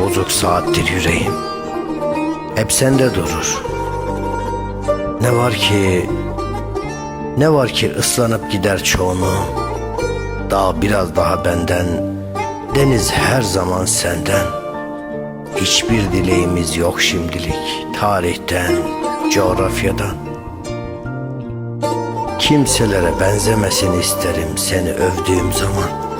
Bozuk saattir yüreğim. Hep sende durur. Ne var ki Ne var ki ıslanıp gider çoğunu? Dağ biraz daha benden Deniz her zaman senden. Hiçbir dileğimiz yok şimdilik Tarihten, coğrafyadan. Kimselere benzemesin isterim seni övdüğüm zaman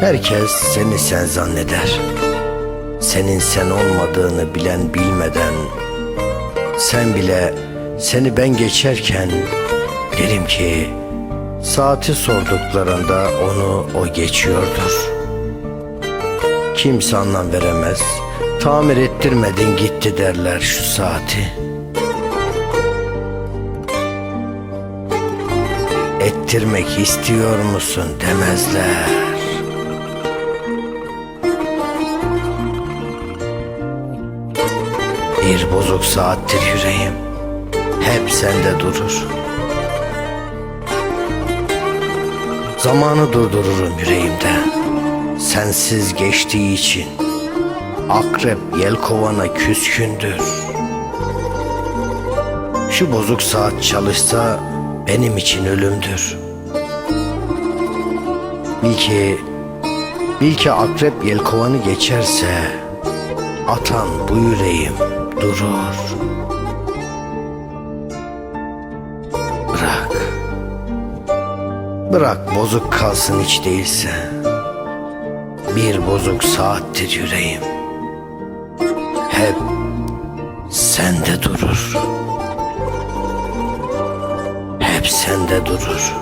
Herkes seni sen zanneder. Senin sen olmadığını bilen bilmeden sen bile seni ben geçerken derim ki saati sorduklarında onu o geçiyordur. Kimse anlam veremez. Tamir ettirmedin gitti derler şu saati. Ettirmek istiyor musun demezler. Bir bozuk saattir yüreğim Hep sende durur. Zamanı durdururum yüreğimde Sensiz geçtiği için. Akrep yelkovana küskündür. Şu bozuk saat çalışsa Benim için ölümdür. Bil ki Bil ki akrep yelkovanı geçerse Atan bu yüreğim durur. Bırak. Bırak bozuk kalsın hiç değilse. Bir bozuk saattir yüreğim. Hep sende durur. Hep sende durur